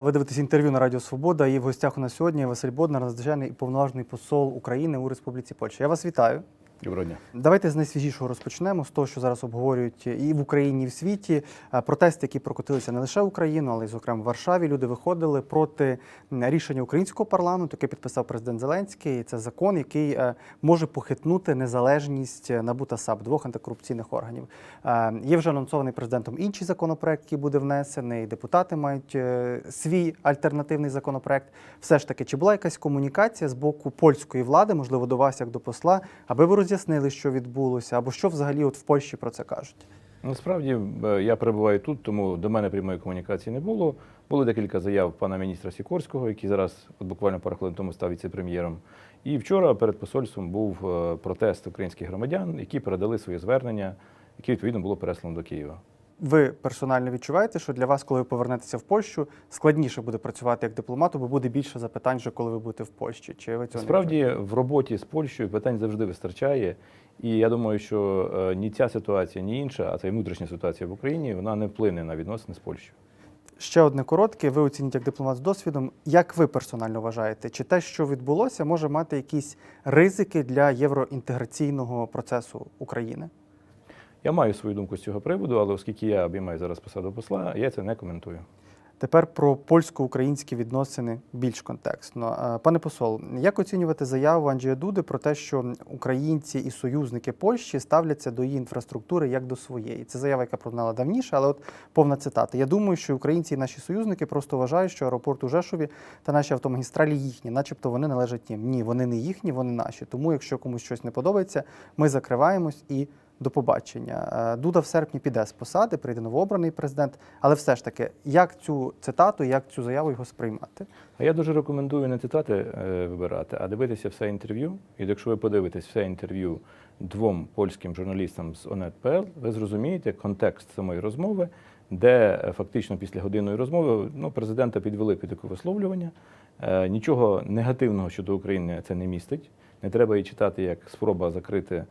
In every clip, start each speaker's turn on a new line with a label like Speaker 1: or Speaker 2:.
Speaker 1: Ви дивитесь інтерв'ю на Радіо Свобода. І в гостях у нас сьогодні Василь Боднар, надзвичайний і повноважний посол України у Республіці Польща. Я вас вітаю.
Speaker 2: Доброго дня.
Speaker 1: Давайте з найсвіжішого розпочнемо, з того, що зараз обговорюють і в Україні, і в світі. Е, Протести, які прокотилися не лише в Україну, але й, зокрема, в Варшаві. Люди виходили проти рішення українського парламенту, яке підписав президент Зеленський. Це закон, який е, може похитнути незалежність е, НАБУ та САП, двох антикорупційних органів. Є вже анонсований президентом інший законопроект, який буде внесений. Депутати мають свій альтернативний законопроект. Все ж таки, чи була якась комунікація з боку польської влади, можливо, до вас як до посла, аби ви роз'яснили, що відбулося, або що взагалі от в Польщі про це кажуть?
Speaker 2: Насправді е, я перебуваю тут, тому до мене прямої комунікації не було. Було декілька заяв пана міністра Сікорського, який зараз от буквально пару хвилин тому став віце-прем'єром. І вчора перед посольством був е, протест українських громадян, які передали своє звернення, яке відповідно було переслано до Києва.
Speaker 1: Ви персонально відчуваєте, що для вас, коли ви повернетеся в Польщу, складніше буде працювати як дипломату, бо буде більше запитань, вже коли ви будете в Польщі? Чи ви цього не
Speaker 2: Справді в роботі з Польщею питань завжди вистачає. І я думаю, що е, ні ця ситуація, ні інша, а це і внутрішня ситуація в Україні, вона не вплине на відносини з Польщею.
Speaker 1: Ще одне коротке. Ви оцініть як дипломат з досвідом. Як ви персонально вважаєте, чи те, що відбулося, може мати якісь ризики для євроінтеграційного процесу України?
Speaker 2: Я маю свою думку з цього приводу, але оскільки я обіймаю зараз посаду посла, я це не коментую.
Speaker 1: Тепер про польсько-українські відносини більш контекстно. Е, Пане посол, як оцінювати заяву Анджія Дуди про те, що українці і союзники Польщі ставляться до її інфраструктури як до своєї? Це заява, яка пролунала давніше, але от повна цитата. Я думаю, що українці і наші союзники просто вважають, що аеропорт у Жешові та наші автомагістралі їхні, начебто вони належать їм. Ні, вони не їхні, вони наші. Тому, якщо комусь щось не подобається, ми закриваємось і. До побачення. Е, Дуда в серпні піде з посади, прийде новообраний президент. Але все ж таки, як цю цитату, як цю заяву його сприймати?
Speaker 2: А я дуже рекомендую не цитати е, вибирати, а дивитися все інтерв'ю. І якщо ви подивитесь все інтерв'ю двом польським журналістам з ОНЕТ.ПЛ, ви зрозумієте контекст самої розмови, де е, фактично після годинної розмови ну, президента підвели під таке висловлювання. Нічого негативного щодо України це не містить. Не треба її читати як спроба закрити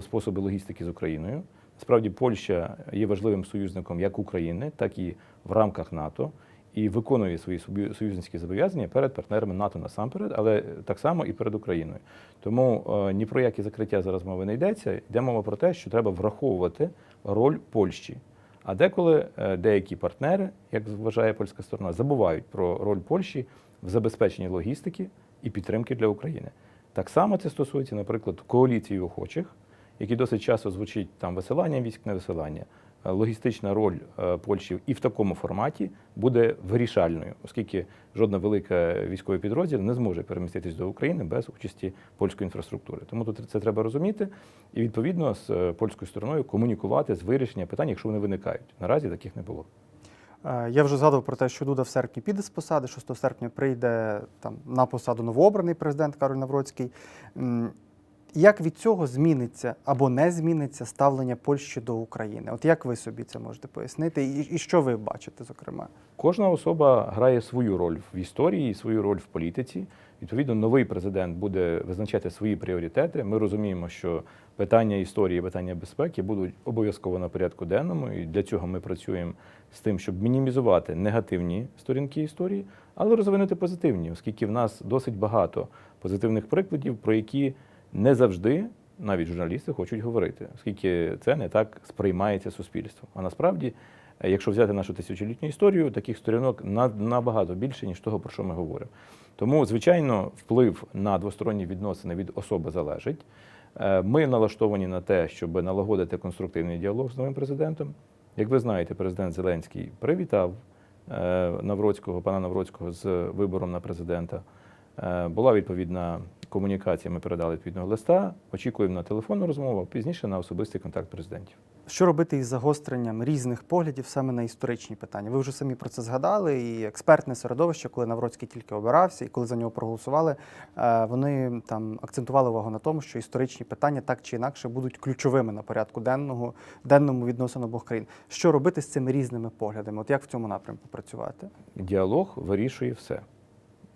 Speaker 2: способи логістики з Україною. Справді Польща є важливим союзником як України, так і в рамках НАТО і виконує свої союзницькі зобов'язання перед партнерами НАТО насамперед, але так само і перед Україною. Тому е, ні про які закриття зараз мови не йдеться. Йде мова про те, що треба враховувати роль Польщі. А деколи е, деякі партнери, як вважає польська сторона, забувають про роль Польщі в забезпеченні логістики і підтримки для України. Так само це стосується, наприклад, коаліції охочих, які досить часто звучить там висилання військ, не висилання. Е, Логістична роль е, Польщі і в такому форматі буде вирішальною, оскільки жодна велика військовий підрозділ не зможе переміститись до України без участі польської інфраструктури. Тому тут це треба розуміти і відповідно з е, польською стороною комунікувати з вирішення питань, якщо вони виникають. Наразі таких не було.
Speaker 1: Е, Я вже згадував про те, що Дуда в серпні піде з посади, 6 серпня прийде там на посаду новообраний президент Кароль Навроцький. Як від цього зміниться або не зміниться ставлення Польщі до України? От як ви собі це можете пояснити, і, і що ви бачите, зокрема?
Speaker 2: Кожна особа грає свою роль в історії, свою роль в політиці. Відповідно, новий президент буде визначати свої пріоритети. Ми розуміємо, що питання історії, питання безпеки будуть обов'язково на порядку денному, і для цього ми працюємо з тим, щоб мінімізувати негативні сторінки історії, але розвинути позитивні, оскільки в нас досить багато позитивних прикладів, про які не завжди навіть журналісти хочуть говорити, оскільки це не так сприймається суспільством. А насправді, якщо взяти нашу тисячолітню історію, таких сторінок на- набагато більше, ніж того, про що ми говоримо. Тому, звичайно, вплив на двосторонні відносини від особи залежить. Е, Ми налаштовані на те, щоб налагодити конструктивний діалог з новим президентом. Як ви знаєте, президент Зеленський привітав е, Навроцького, пана Навроцького з вибором на президента. Е, Була відповідна комунікація, ми передали відповідного листа. Очікуємо на телефонну розмову, а пізніше на особистий контакт президентів.
Speaker 1: Що робити із загостренням різних поглядів саме на історичні питання? Ви вже самі про це згадали, і експертне середовище, коли Навроцький тільки обирався, і коли за нього проголосували, е, вони там акцентували увагу на тому, що історичні питання так чи інакше будуть ключовими на порядку денного денному відносно обох країн. Що робити з цими різними поглядами? От як в цьому напрямку працювати?
Speaker 2: Діалог вирішує все.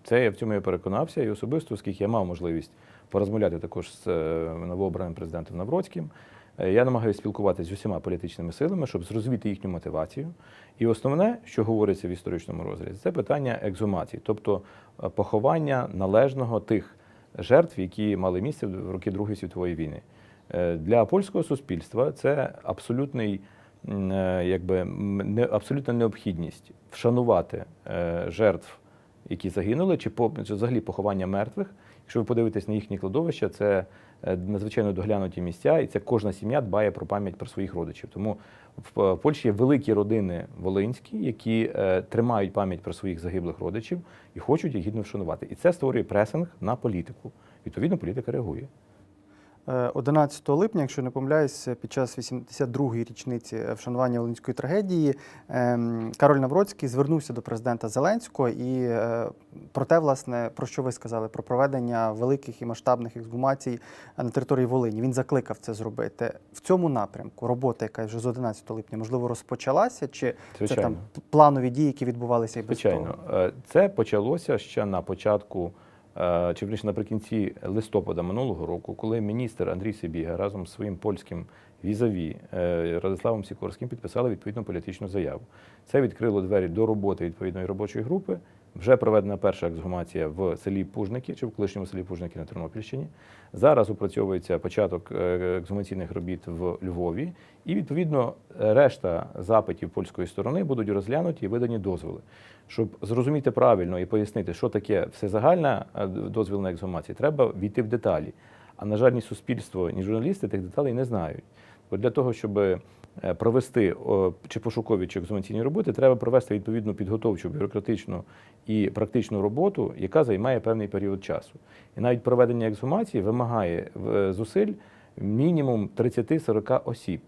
Speaker 2: Це я в цьому я переконався, і особисто, оскільки я мав можливість порозмовляти також з е, новообраним президентом Навроцьким, Я намагаюся спілкуватися з усіма політичними силами, щоб зрозуміти їхню мотивацію. І основне, що говориться в історичному розрізі, це питання екзумації, тобто е, поховання належного тих жертв, які мали місце в роки Другої світової війни. Е, Для польського суспільства це абсолютний, е, якби, не, абсолютна необхідність вшанувати е, жертв, які загинули, чи, по, чи взагалі поховання мертвих. Якщо ви подивитесь на їхні кладовища, це е, надзвичайно доглянуті місця, і це кожна сім'я дбає про пам'ять про своїх родичів. Тому в е, Польщі є великі родини волинські, які е, тримають пам'ять про своїх загиблих родичів і хочуть їх гідно вшанувати. І це створює пресинг на політику. Відповідно, політика реагує.
Speaker 1: Е, 11 липня, якщо не помиляюсь, під час 82-ї річниці вшанування Волинської трагедії, ем, Кароль Навроцький звернувся до президента Зеленського і е, про те, власне, про що ви сказали, про проведення великих і масштабних ексгумацій на території Волині. Він закликав це зробити. В цьому напрямку робота, яка вже з 11 липня, можливо, розпочалася, чи це там планові дії, які відбувалися і без
Speaker 2: Звичайно,
Speaker 1: того?
Speaker 2: Е, це почалося ще на початку, е, чи вірніше наприкінці листопада минулого року, коли міністр Андрій Сибіга разом з своїм польським візаві е, Радиславом Сікорським підписали відповідну політичну заяву. Це відкрило двері до роботи відповідної робочої групи. Вже проведена перша ексгумація в селі Пужники чи в колишньому селі Пужники на Тернопільщині. Зараз опрацьовується початок е, ексгумаційних робіт в Львові, і відповідно решта запитів польської сторони будуть розглянуті і видані дозволи. Щоб зрозуміти правильно і пояснити, що таке всезагальна е, дозвіл на ексгумацію, треба війти в деталі. А на жаль, ні суспільство, ні журналісти тих деталей не знають. Бо для того, щоб провести чи пошукові, чи ексгумаційні роботи, треба провести відповідну підготовчу, бюрократичну і практичну роботу, яка займає певний період часу. І навіть проведення ексгумації вимагає е, зусиль мінімум 30-40 осіб.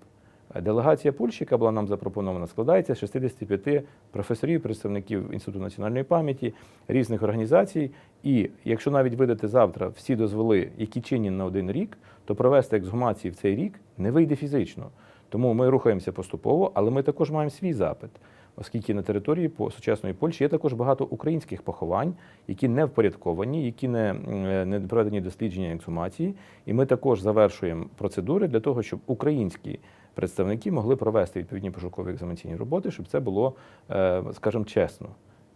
Speaker 2: Делегація Польщі, яка була нам запропонована, складається з 65 професорів, представників Інституту національної пам'яті, різних організацій. І якщо навіть видати завтра всі дозволи, які чинні на один рік, то провести ексгумації в цей рік не вийде фізично. Тому ми рухаємося поступово, але ми також маємо свій запит, оскільки на території сучасної Польщі є також багато українських поховань, які не впорядковані, які не, м, не проведені дослідження ексгумації. І ми також завершуємо процедури для того, щоб українські представники могли провести відповідні пошукові екзаменційні роботи, щоб це було, е, скажімо, чесно.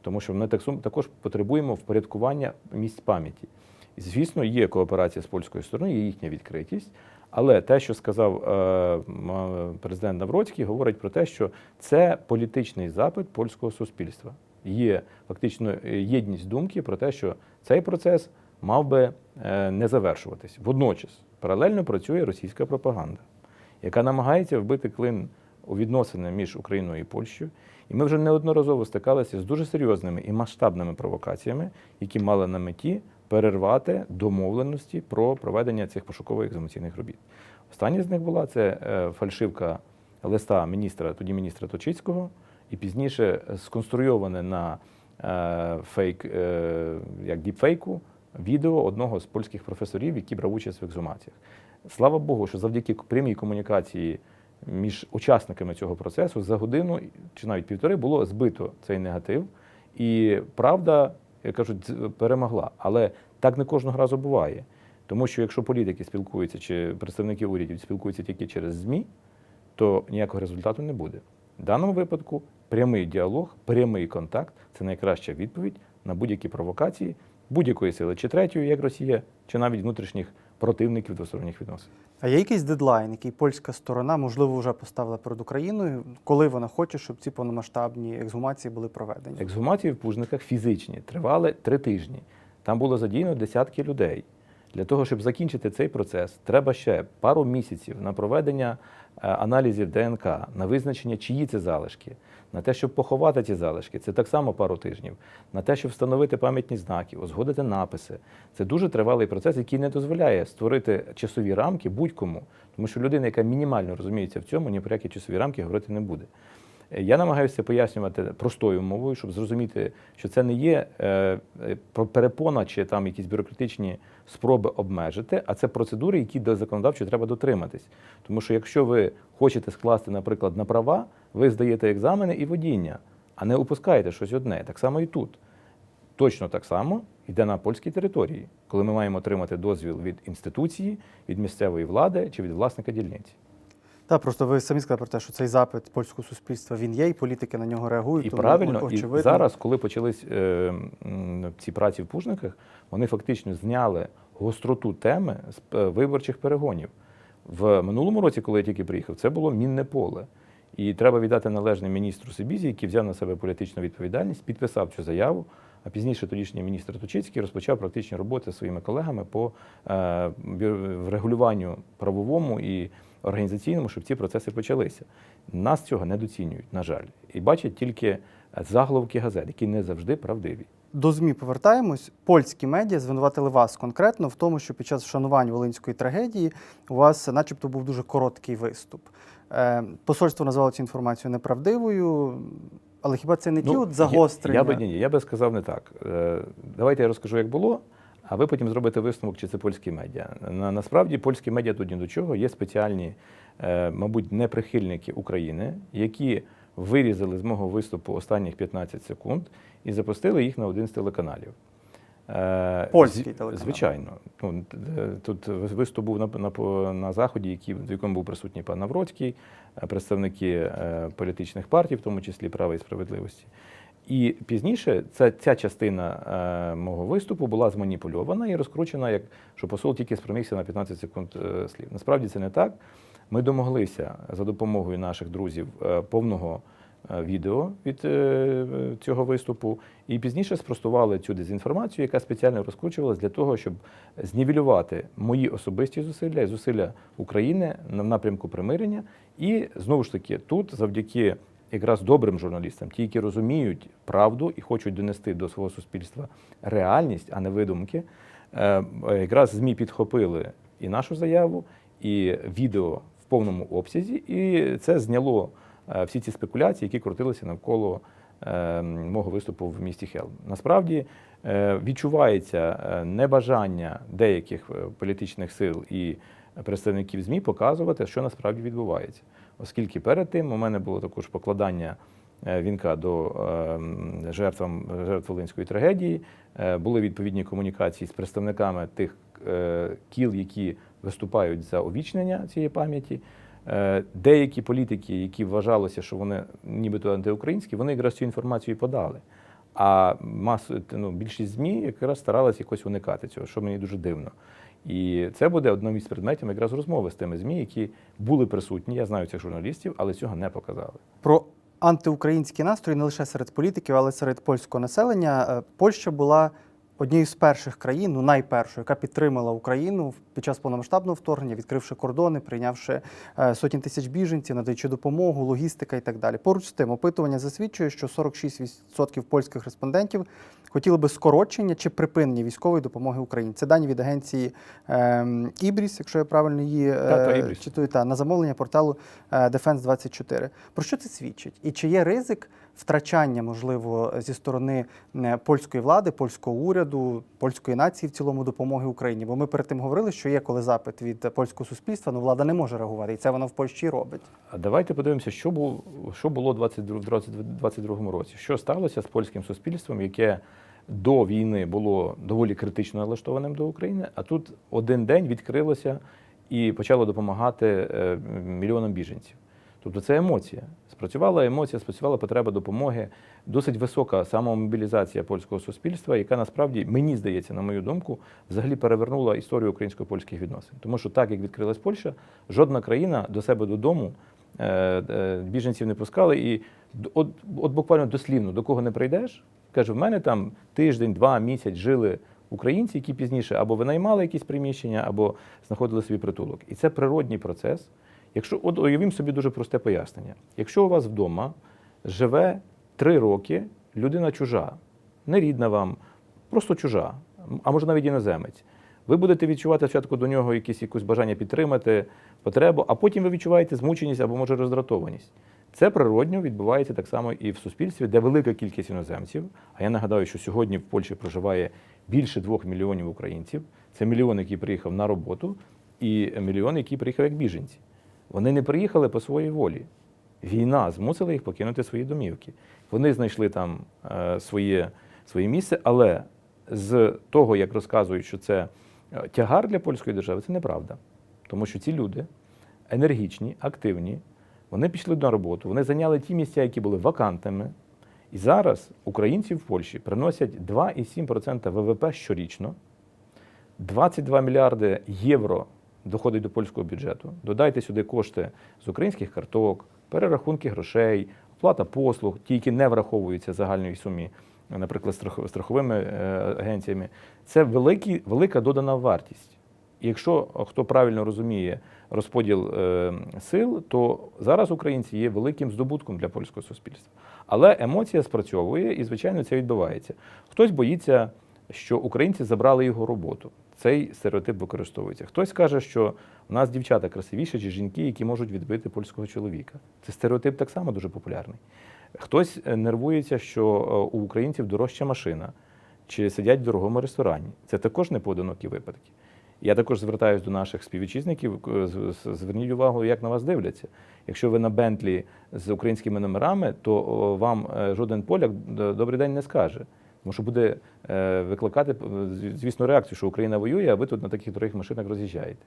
Speaker 2: Тому що ми також потребуємо впорядкування місць пам'яті. Звісно, є кооперація з польської сторони, є їхня відкритість. Але те, що сказав е, президент Навроцький, говорить про те, що це політичний запит польського суспільства. Є фактично е, єдність думки про те, що цей процес мав би е, не завершуватись. Водночас паралельно працює російська пропаганда, яка намагається вбити клин у відносини між Україною і Польщею. І ми вже неодноразово стикалися з дуже серйозними і масштабними провокаціями, які мали на меті перервати домовленості про проведення цих пошукових екзаменційних робіт. Остання з них була це е, фальшивка листа міністра, тоді міністра Точицького, і пізніше сконструйоване на е, фейк, е, як діпфейку, відео одного з польських професорів, який брав участь в екзумаціях. Слава Богу, що завдяки прямій комунікації між учасниками цього процесу за годину чи навіть півтори було збито цей негатив, і правда, як кажуть, перемогла. Але так не кожного разу буває. Тому що якщо політики спілкуються чи представники урядів спілкуються тільки через ЗМІ, то ніякого результату не буде. В даному випадку прямий діалог, прямий контакт це найкраща відповідь на будь-які провокації будь-якої сили, чи третьої, як Росія, чи навіть внутрішніх противників двосторонніх відносин.
Speaker 1: А є якийсь дедлайн, який польська сторона, можливо, вже поставила перед Україною, коли вона хоче, щоб ці повномасштабні ексгумації були проведені?
Speaker 2: Екзгумації в Пужниках фізичні тривали три тижні. Там було задіяно десятки людей. Для того, щоб закінчити цей процес, треба ще пару місяців на проведення е, аналізів ДНК, на визначення, чиї це залишки, на те, щоб поховати ці залишки, це так само пару тижнів, на те, щоб встановити пам'ятні знаки, узгодити написи. Це дуже тривалий процес, який не дозволяє створити часові рамки будь-кому, тому що людина, яка мінімально розуміється в цьому, ні про які часові рамки говорити не буде. Я намагаюся пояснювати простою мовою, щоб зрозуміти, що це не є е, е, перепона чи там якісь бюрократичні спроби обмежити, а це процедури, які до законодавчої треба дотриматись. Тому що якщо ви хочете скласти, наприклад, на права, ви здаєте екзамени і водіння, а не упускаєте щось одне. Так само і тут. Точно так само йде на польській території, коли ми маємо отримати дозвіл від інституції, від місцевої влади чи від власника дільниці.
Speaker 1: Так, просто ви самі сказали про те, що цей запит польського суспільства він є, і політики на нього реагують.
Speaker 2: І
Speaker 1: тому,
Speaker 2: правильно,
Speaker 1: о-
Speaker 2: і зараз, коли почались е, ці праці в Пужниках, вони фактично зняли гостроту теми з е, виборчих перегонів. В минулому році, коли я тільки приїхав, це було мінне поле. І треба віддати належне міністру Сибізі, який взяв на себе політичну відповідальність, підписав цю заяву. А пізніше тодішній міністр Точицький розпочав практичні роботи зі своїми колегами по е, врегулюванню правовому і організаційному, щоб ці процеси почалися. Нас цього не доцінюють, на жаль, і бачать тільки заголовки газет, які не завжди правдиві.
Speaker 1: До ЗМІ повертаємось. Польські медіа звинуватили вас конкретно в тому, що під час вшанувань Волинської трагедії у вас, начебто, був дуже короткий виступ. Е, посольство назвало цю інформацію неправдивою, але хіба це не ті от загострення?
Speaker 2: Ну, Я, я би ні, ні, я би сказав не так. Е, давайте я розкажу, як було, а ви потім зробите висновок, чи це польські медіа. На, насправді польські медіа тут ні до чого. Є спеціальні, е, мабуть, неприхильники України, які вирізали з мого виступу останніх 15 секунд і запустили їх на один з телеканалів. Е,
Speaker 1: Польський телеканал.
Speaker 2: Звичайно. Ну, е, тут виступ був на, на, на заході, який, в якому був присутній пан Навроцький, представники е, політичних партій, в тому числі права і справедливості. І пізніше ця, ця частина е, мого виступу була зманіпульована і розкручена, як що посол тільки спромігся на 15 секунд е, слів. Насправді це не так. Ми домоглися за допомогою наших друзів е, повного відео від цього виступу, і пізніше спростували цю дезінформацію, яка спеціально розкручувалась для того, щоб знівелювати мої особисті зусилля і зусилля України на напрямку примирення. І знову ж таки, тут завдяки якраз добрим журналістам, ті, які розуміють правду і хочуть донести до свого суспільства реальність, а не видумки, е, якраз ЗМІ підхопили і нашу заяву, і відео в повному обсязі, і це зняло е, всі ці спекуляції, які крутилися навколо е, мого виступу в місті Хелм. Насправді е, відчувається е, небажання деяких е, політичних сил і представників ЗМІ показувати, що насправді відбувається. Оскільки перед тим у мене було також покладання е, вінка до е, жертвам жертв Волинської трагедії, е, були відповідні комунікації з представниками тих е, кіл, які виступають за овічнення цієї пам'яті. Деякі політики, які вважалося, що вони нібито антиукраїнські, вони якраз цю інформацію подали. А масу, ну, більшість ЗМІ якраз старалась якось уникати цього, що мені дуже дивно. І це буде одним із предметів якраз розмови з тими ЗМІ, які були присутні. Я знаю цих журналістів, але цього не показали.
Speaker 1: Про антиукраїнські настрої не лише серед політиків, але серед польського населення. Е, Польща була однією з перших країн, ну найпершою, яка підтримала Україну під час повномасштабного вторгнення, відкривши кордони, прийнявши е, сотні тисяч біженців, надаючи допомогу, логістика і так далі. Поруч з тим, опитування засвідчує, що 46% польських респондентів хотіли би скорочення чи припинення військової допомоги Україні. Це дані від агенції ем, Ібріс, якщо я правильно її е,
Speaker 2: Та, та,
Speaker 1: читаю, та, на замовлення порталу е, Defense 24 Про що це свідчить? І чи є ризик втрачання, можливо, зі сторони е, польської влади, польського уряду, польської нації в цілому допомоги Україні? Бо ми перед тим говорили, що є коли запит від польського суспільства, але влада не може реагувати, і це вона в Польщі робить.
Speaker 2: А давайте подивимося, що було, що було у 2022 році. Що сталося з польським суспільством, яке до війни було доволі критично налаштованим до України, а тут один день відкрилося і почало допомагати е, мільйонам біженців. Тобто це емоція. Спрацювала емоція, спрацювала потреба допомоги, досить висока самомобілізація польського суспільства, яка насправді, мені здається, на мою думку, взагалі перевернула історію українсько-польських відносин. Тому що так, як відкрилась Польща, жодна країна до себе додому е, е, біженців не пускали. І от, от буквально дослівно, до кого не прийдеш, каже, в мене там тиждень, два, місяць жили українці, які пізніше або винаймали якісь приміщення, або знаходили собі притулок. І це природній процес. Якщо от уявімо собі дуже просте пояснення. Якщо у вас вдома живе три роки людина чужа, не рідна вам, просто чужа, а може навіть іноземець. Ви будете відчувати спочатку до нього якесь якусь бажання підтримати, потребу, а потім ви відчуваєте змученість або може роздратованість. Це природньо відбувається так само і в суспільстві, де велика кількість іноземців. А я нагадаю, що сьогодні в Польщі проживає більше двох мільйонів українців. Це мільйон, який приїхав на роботу, і мільйон, який приїхав як біженці. Вони не приїхали по своїй волі. Війна змусила їх покинути свої домівки. Вони знайшли там е, своє, своє місце, але з того, як розказують, що це е, тягар для польської держави, це неправда. Тому що ці люди енергічні, активні. Вони пішли на роботу, вони зайняли ті місця, які були вакантними. І зараз українці в Польщі приносять 2,7% ВВП щорічно. 22 мільярди євро доходить до польського бюджету. Додайте сюди кошти з українських карток, перерахунки грошей, оплата послуг, ті, які не враховуються в загальній сумі, наприклад, страховими е, агенціями. Це великий, велика додана вартість. І якщо хто правильно розуміє розподіл е, сил, то зараз українці є великим здобутком для польського суспільства. Але емоція спрацьовує, і звичайно це відбувається. Хтось боїться, що українці забрали його роботу. Цей стереотип використовується. Хтось каже, що у нас дівчата красивіші, чи жінки, які можуть відбити польського чоловіка. Це стереотип так само дуже популярний. Хтось е, нервується, що е, у українців дорожча машина, чи сидять в дорогому ресторані. Це також не поодинокі випадки. Я також звертаюся до наших співвітчизників. е, Зверніть увагу, як на вас дивляться. Якщо ви на Бентлі з українськими номерами, то вам жоден поляк добрий день не скаже. Тому що буде е, викликати, е, звісно, реакцію, що Україна воює, а ви тут на таких дорогих машинах роз'їжджаєте.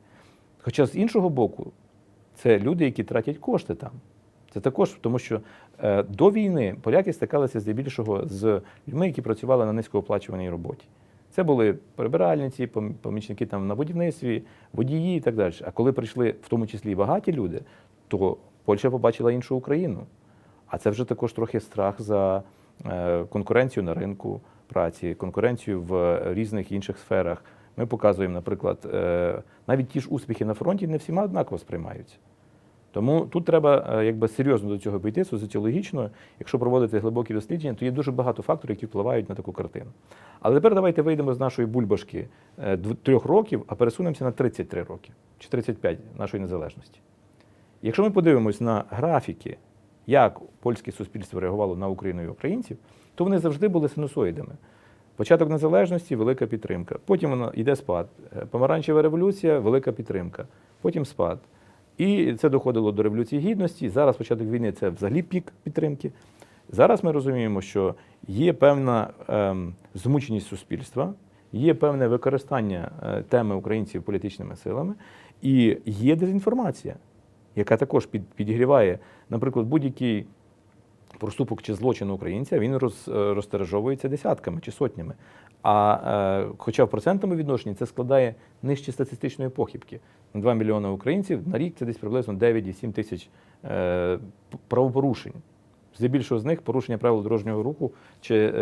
Speaker 2: Хоча з іншого боку, це люди, які тратять кошти там. Це також тому, що е, до війни поляки стикалися здебільшого з людьми, які працювали на низькооплачуваній роботі. Це були прибиральниці, помічники там на будівництві, водії і так далі. А коли прийшли в тому числі і багаті люди, то Польща побачила іншу Україну. А це вже також трохи страх за конкуренцію на ринку праці, конкуренцію в різних інших сферах. Ми показуємо, наприклад, е, навіть ті ж успіхи на фронті не всіма однаково сприймаються. Тому тут треба е, якби серйозно до цього підійти, соціологічно. Якщо проводити глибокі дослідження, то є дуже багато факторів, які впливають на таку картину. Але тепер давайте вийдемо з нашої бульбашки е, трьох років, а пересунемося на 33 роки чи 35 нашої незалежності. Якщо ми подивимось на графіки, як польське суспільство реагувало на Україну і українців, то вони завжди були синусоїдами. Початок незалежності велика підтримка. Потім воно йде спад. Е, Помаранчева революція велика підтримка. Потім спад. І це доходило до Революції Гідності. Зараз початок війни це взагалі пік підтримки. Зараз ми розуміємо, що є певна ем, змученість суспільства, є певне використання е, теми українців політичними силами, і є дезінформація, яка також під, підігріває, наприклад, будь-який проступок чи злочин українця, він роз, е, десятками чи сотнями. А е, хоча в процентному відношенні це складає нижче статистичної похибки. 2 мільйони українців на рік це десь приблизно 9,7 тисяч е, правопорушень. Здебільшого з них порушення правил дорожнього руху чи е,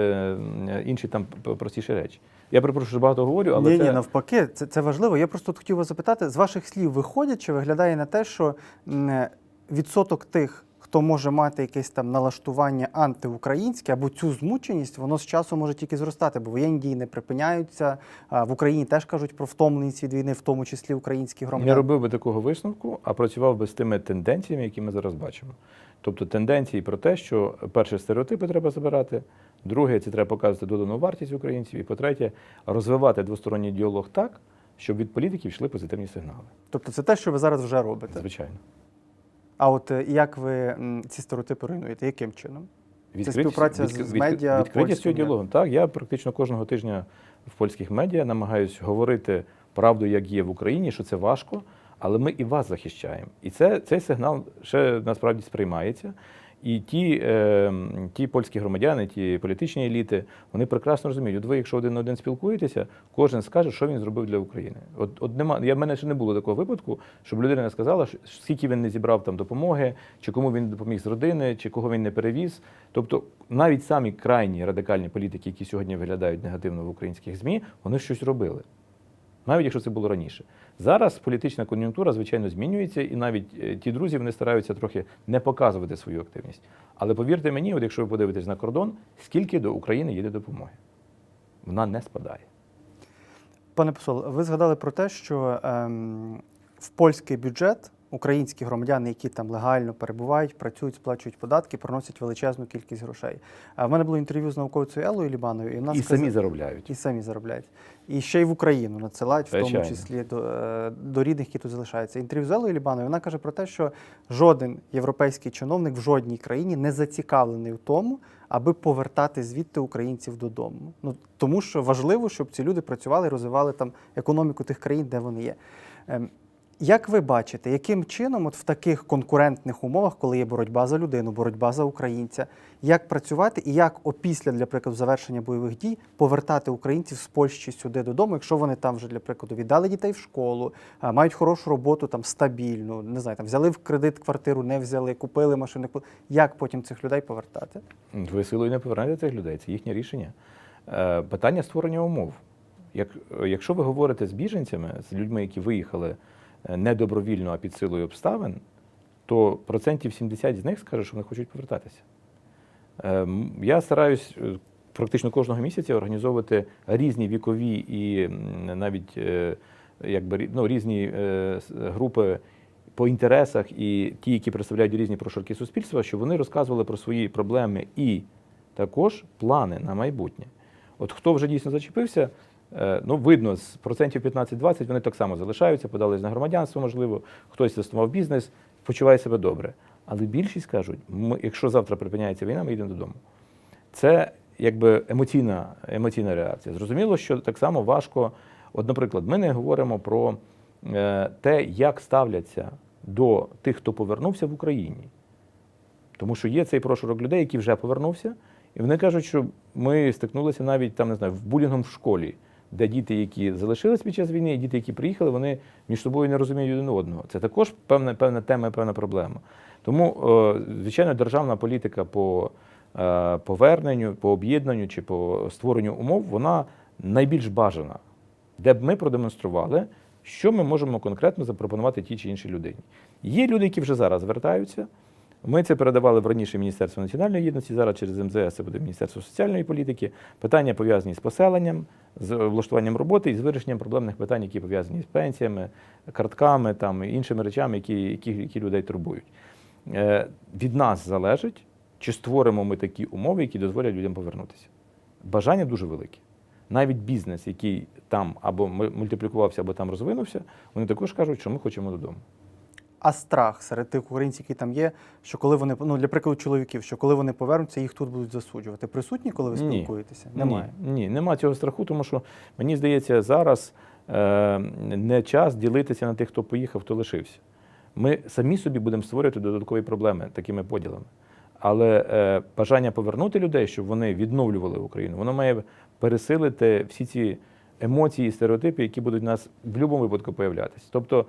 Speaker 2: е, інші там простіші речі. Я перепрошую, що багато говорю, але
Speaker 1: ні,
Speaker 2: це...
Speaker 1: ні, навпаки, це, це важливо. Я просто хотів вас запитати, з ваших слів виходить, чи виглядає на те, що відсоток тих, хто може мати якесь там налаштування антиукраїнське або цю змученість, воно з часом може тільки зростати, бо воєнні дії не припиняються. В Україні теж кажуть про втомленість від війни, в тому числі українські
Speaker 2: Не
Speaker 1: громадяни.
Speaker 2: робив би такого висновку, а працював би з тими тенденціями, які ми зараз бачимо. Тобто тенденції про те, що перше стереотипи треба забирати, друге, це треба показувати додану вартість українців, і по-третє, розвивати двосторонній діалог так, щоб від політиків йшли позитивні сигнали.
Speaker 1: Тобто це те, що ви зараз вже робите.
Speaker 2: Звичайно.
Speaker 1: А от е, як ви ці стереотипи руйнуєте? Яким чином?
Speaker 2: Відкритість-
Speaker 1: співпраця з- з медіа
Speaker 2: Відкритість цього діалогу. Так, я практично кожного тижня в польських медіа намагаюся говорити правду, як є в Україні, що це важко, але ми і вас захищаємо. І це, цей сигнал ще насправді сприймається. І ті, е, ті польські громадяни, ті політичні еліти, вони прекрасно розуміють, от ви, якщо один на один спілкуєтеся, кожен скаже, що він зробив для України. От, от нема, я в мене ще не було такого випадку, щоб людина сказала, що- скільки він не зібрав там допомоги, чи кому він допоміг з родини, чи кого він не перевіз. Тобто навіть самі крайні радикальні політики, які сьогодні виглядають негативно в українських ЗМІ, вони щось робили. Навіть якщо це було раніше. Зараз політична кон'юнктура, звичайно, змінюється, і навіть е, ті друзі вони стараються трохи не показувати свою активність. Але повірте мені, от якщо ви подивитесь на кордон, скільки до України їде допомоги, вона не спадає.
Speaker 1: Пане посол, ви згадали про те, що ем, в польський бюджет українські громадяни, які там легально перебувають, працюють, сплачують податки, приносять величезну кількість грошей. А в мене було інтерв'ю з науковицею Елою Лібановою, і вона
Speaker 2: І
Speaker 1: сказала-
Speaker 2: самі заробляють.
Speaker 1: і самі заробляють. І ще й в Україну надсилають, в тому числі до, е, до рідних, які тут залишаються. Інтерв'ю з Елою Лібановою, вона каже про те, що жоден європейський чиновник в жодній країні не зацікавлений в тому, аби повертати звідти українців додому. Ну тому що важливо, щоб ці люди працювали розвивали там економіку тих країн, де вони є. Як ви бачите, яким чином, от в таких конкурентних умовах, коли є боротьба за людину, боротьба за українця, як працювати і як опісля, для прикладу, завершення бойових дій повертати українців з Польщі сюди додому, якщо вони там вже для прикладу віддали дітей в школу, мають хорошу роботу там стабільну, не знаю, там взяли в кредит квартиру, не взяли, купили машину. Як потім цих людей повертати?
Speaker 2: Ви силою не повернете цих людей, це їхнє рішення. Е, Питання створення умов. Як, якщо ви говорите з біженцями, з людьми, які виїхали не добровільно, а під силою обставин, то процентів 70 з них скаже, що вони хочуть повертатися. Е, Я стараюсь е, практично кожного місяця організовувати різні вікові і навіть е, якби, ну, різні е, групи по інтересах і ті, які представляють різні прошарки суспільства, щоб вони розказували про свої проблеми і також плани на майбутнє. От хто вже дійсно зачепився, е, ну видно, з процентів 15-20 вони так само залишаються, подались на громадянство, можливо, хтось заснував бізнес, почуває себе добре. Але більшість кажуть, ми, якщо завтра припиняється війна, ми йдемо додому. Це якби емоційна, емоційна реакція. Зрозуміло, що так само важко. От, наприклад, ми не говоримо про е, те, як ставляться до тих, хто повернувся в Україні. Тому що є цей прошурок людей, які вже повернувся, і вони кажуть, що ми стикнулися навіть там, не знаю, в булінгом в школі, де діти, які залишились під час війни, і діти, які приїхали, вони між собою не розуміють один одного. Це також певна, певна тема і певна проблема. Тому, е, звичайно, державна політика по е, поверненню, по об'єднанню чи по створенню умов, вона найбільш бажана, де б ми продемонстрували, що ми можемо конкретно запропонувати тій чи іншій людині. Є люди, які вже зараз звертаються. Ми це передавали в раніше Міністерство національної єдності, зараз через МЗС це буде Міністерство соціальної політики. Питання пов'язані з поселенням, з влаштуванням роботи і з вирішенням проблемних питань, які пов'язані з пенсіями, картками там, іншими речами, які, які, які людей турбують. Е, від нас залежить, чи створимо ми такі умови, які дозволять людям повернутися. Бажання дуже велике. Навіть бізнес, який там або мультиплікувався, або там розвинувся, вони також кажуть, що ми хочемо додому.
Speaker 1: А страх серед тих українців, які там є, що коли вони ну для прикладу чоловіків, що коли вони повернуться, їх тут будуть засуджувати. Присутні, коли ви
Speaker 2: Ні.
Speaker 1: спілкуєтеся? Немає.
Speaker 2: Ні, ні, нема цього страху, тому що мені здається, зараз е, не час ділитися на тих, хто поїхав, хто лишився. Ми самі собі будемо створювати додаткові проблеми такими поділами. Але е, бажання повернути людей, щоб вони відновлювали Україну, воно має пересилити всі ці емоції і стереотипи, які будуть у нас в будь-якому випадку появлятися. Тобто,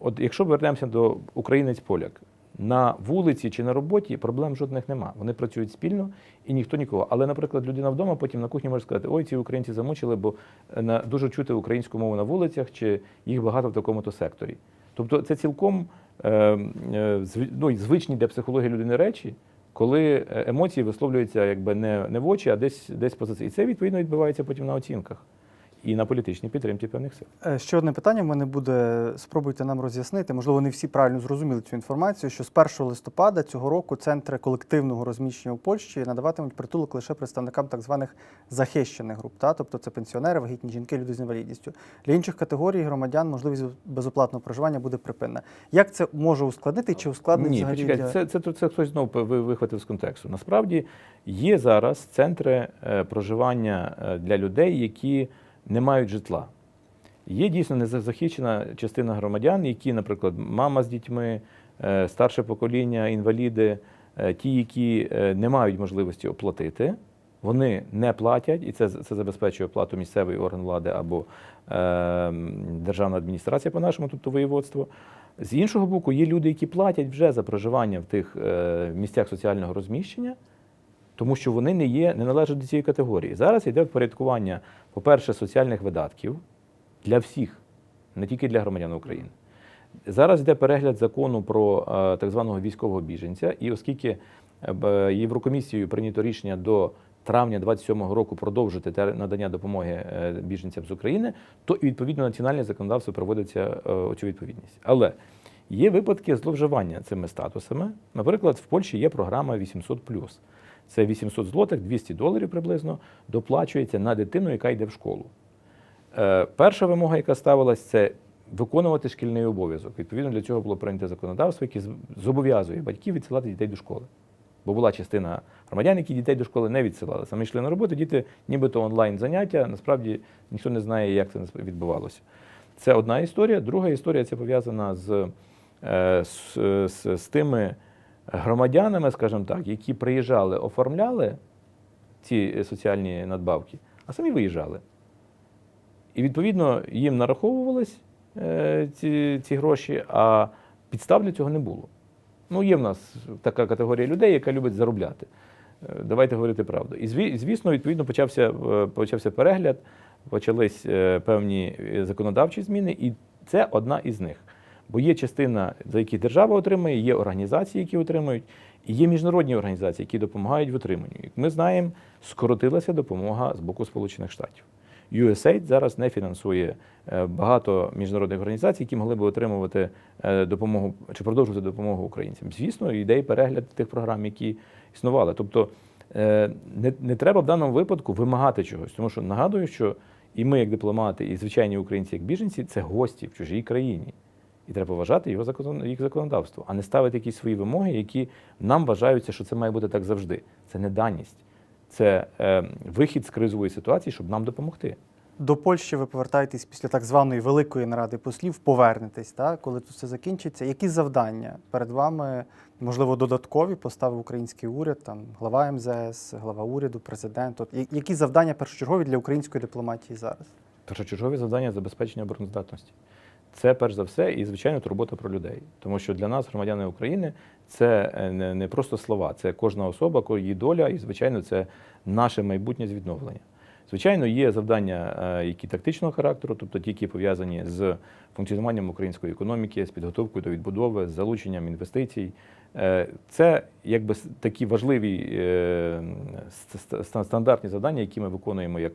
Speaker 2: от якщо повернемося до українець-поляк, на вулиці чи на роботі проблем жодних нема. Вони працюють спільно і ніхто нікого. Але, наприклад, людина вдома потім на кухні може сказати: ой, ці українці замучили, бо е, на дуже чути українську мову на вулицях, чи їх багато в такому-то секторі. Тобто, це цілком е, е, ну, звичні для психології людини речі, коли е, емоції висловлюються якби не, не в очі, а десь десь поза це. І це відповідно відбувається потім на оцінках і на політичній підтримці певних сил.
Speaker 1: Е, Ще одне питання в мене буде. Спробуйте нам роз'яснити. Можливо, не всі правильно зрозуміли цю інформацію. Що з 1 листопада цього року центри колективного розміщення у Польщі надаватимуть притулок лише представникам так званих захищених груп, та тобто це пенсіонери, вагітні жінки, люди з інвалідністю. Для інших категорій громадян можливість безоплатного проживання буде припинена. Як це може ускладнити чи ускладнить
Speaker 2: Ні, почекайте,
Speaker 1: для-
Speaker 2: це, це, це, це хтось знову ви- вихватив з контексту. Насправді є зараз центри е, проживання е, для людей, які не мають житла. Є дійсно незахищена частина громадян, які, наприклад, мама з дітьми, е, старше покоління, інваліди, е, ті, які е, не мають можливості оплатити, вони не платять, і це, це забезпечує оплату місцевий орган влади або е, державна адміністрація по нашому, тобто воєводство. З іншого боку, є люди, які платять вже за проживання в тих е, місцях соціального розміщення, тому що вони не є, не належать до цієї категорії. Зараз йде впорядкування, по-перше, соціальних видатків для всіх, не тільки для громадян України. Зараз йде перегляд закону про е, так званого військового біженця, і оскільки е, Єврокомісією прийнято рішення до травня 27-го року продовжити надання допомоги е, біженцям з України, то відповідно національне законодавство проводиться оцю відповідність. Але є випадки зловживання цими статусами. Наприклад, в Польщі є програма 800+. Це 800 злотих, 200 доларів приблизно, доплачується на дитину, яка йде в школу. Е, Перша вимога, яка ставилась, це виконувати шкільний обов'язок. Відповідно, для цього було прийнято законодавство, яке зобов'язує батьків відсилати дітей до школи. Бо була частина громадян, які дітей до школи не відсилали. Саме йшли на роботу, діти нібито онлайн заняття, насправді ніхто не знає, як це відбувалося. Це одна історія. Друга історія це пов'язана з, е, з, з, з тими громадянами, скажімо так, які приїжджали, оформляли ці е, соціальні надбавки, а самі виїжджали. І відповідно їм нараховувались е, ці, ці гроші, а підстав для цього не було. Ну, є в нас така категорія людей, яка любить заробляти. Е, Давайте говорити правду. І зві- звісно, відповідно, почався, почався перегляд, почались певні законодавчі зміни, і це одна із них. Бо є частина, за які держава отримує, є організації, які отримують, і є міжнародні організації, які допомагають в отриманні. Як ми знаємо, скоротилася допомога з боку Сполучених Штатів. USAID зараз не фінансує е, багато міжнародних організацій, які могли би отримувати е, допомогу чи продовжувати допомогу українцям. Звісно, йде і перегляд тих програм, які існували. Тобто е, не, не треба в даному випадку вимагати чогось, тому що нагадую, що і ми, як дипломати, і звичайні українці, як біженці, це гості в чужій країні. І треба вважати його закон, їх законодавство, а не ставити якісь свої вимоги, які нам вважаються, що це має бути так завжди. Це не даність, це е, вихід з кризової ситуації, щоб нам допомогти.
Speaker 1: До Польщі ви повертаєтесь після так званої великої наради послів, повернетесь, так? коли тут все закінчиться. Які завдання перед вами, можливо, додаткові поставив український уряд, там глава МЗС, глава уряду, президент? От які завдання першочергові для української дипломатії зараз?
Speaker 2: Першочергові завдання забезпечення обороноздатності. Це перш за все і, звичайно, турбота про людей. Тому що для нас, громадяни України, це е, не, просто слова, це кожна особа, її доля, і, звичайно, це наше майбутнє з відновлення. Звичайно, є завдання, е, які тактичного характеру, тобто ті, які пов'язані з функціонуванням української економіки, з підготовкою до відбудови, з залученням інвестицій. Е, Це якби такі важливі ст- ст- стандартні завдання, які ми виконуємо як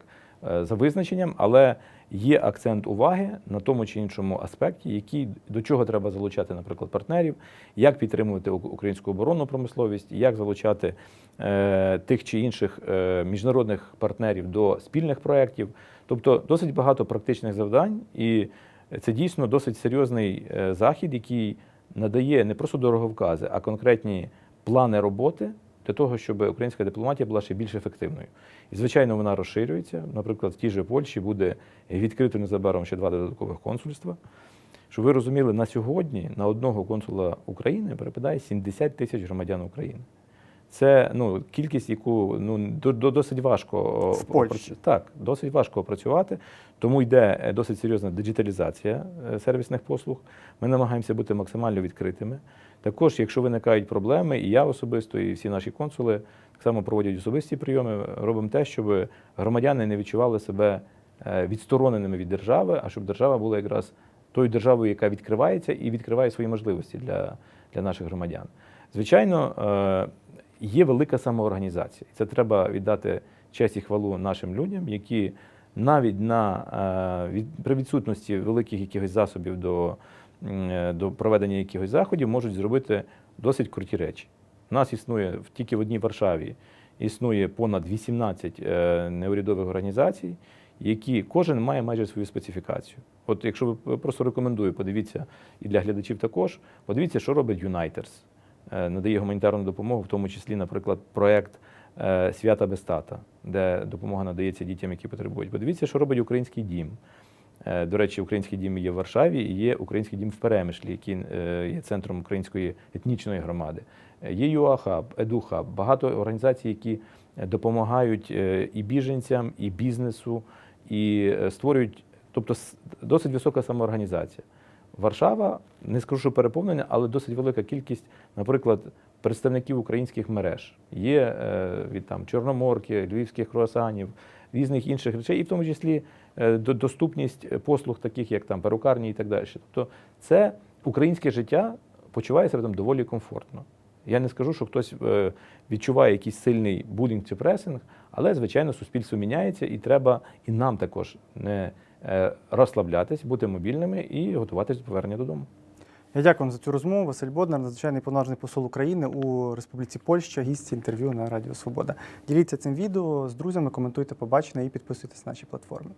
Speaker 2: за визначенням, але є акцент уваги на тому чи іншому аспекті, який до чого треба залучати, наприклад, партнерів, як підтримувати українську оборонну промисловість, як залучати е, тих чи інших е, міжнародних партнерів до спільних проєктів. Тобто досить багато практичних завдань, і це дійсно досить серйозний е, захід, який надає не просто дороговкази, а конкретні плани роботи для того, щоб українська дипломатія була ще більш ефективною. І, звичайно, вона розширюється. Наприклад, в тій же Польщі буде відкрито незабаром ще два додаткових консульства. Щоб ви розуміли, на сьогодні на одного консула України перепадає 70 тисяч громадян України. Це ну, кількість, яку ну, до, до, досить важко
Speaker 1: В Польщі.
Speaker 2: Так, досить важко опрацювати. Тому йде е, досить серйозна диджиталізація е, сервісних послуг. Ми намагаємося бути максимально відкритими. Також, якщо виникають проблеми, і я особисто, і всі наші консули так само проводять особисті прийоми, робимо те, щоб громадяни не відчували себе е, відстороненими від держави, а щоб держава була якраз тою державою, яка відкривається і відкриває свої можливості для, для наших громадян. Звичайно, е, є велика самоорганізація. Це треба віддати честь і хвалу нашим людям, які навіть на, е, при відсутності великих якихось засобів до, до проведення якихось заходів можуть зробити досить круті речі. У нас існує тільки в одній Варшаві існує понад 18 е, неурядових організацій, які кожен має майже свою специфікацію. От якщо ви просто рекомендую, подивіться і для глядачів також, подивіться, що робить. Е, Надає гуманітарну допомогу, в тому числі, наприклад, проект е, Свята без тата, де допомога надається дітям, які потребують. Подивіться, що робить Український дім. Е, До речі, Український дім є в Варшаві і є Український дім в Перемишлі, який е, є центром української етнічної громади. Е, Є ЮАХаб, Едухаб, багато організацій, які допомагають і біженцям, і бізнесу, і створюють, тобто досить висока самоорганізація. Варшава, не скажу, що переповнена, але досить велика кількість, наприклад, представників українських мереж. Є від там Чорноморки, львівських круасанів, різних інших речей, і в тому числі доступність послуг, таких як там перукарні і так далі. Тобто, це українське життя почуває себе там доволі комфортно. Я не скажу, що хтось е, відчуває якийсь сильний булінг чи пресинг, але звичайно суспільство міняється, і треба і нам також не е, розслаблятись, бути мобільними і готуватись до повернення додому.
Speaker 1: Я дякую вам за цю розмову. Василь Боднар, надзвичайний повноважний посол України у Республіці Польща, гість інтерв'ю на Радіо Свобода. Діліться цим відео з друзями, коментуйте побачене і підписуйтесь на наші платформи.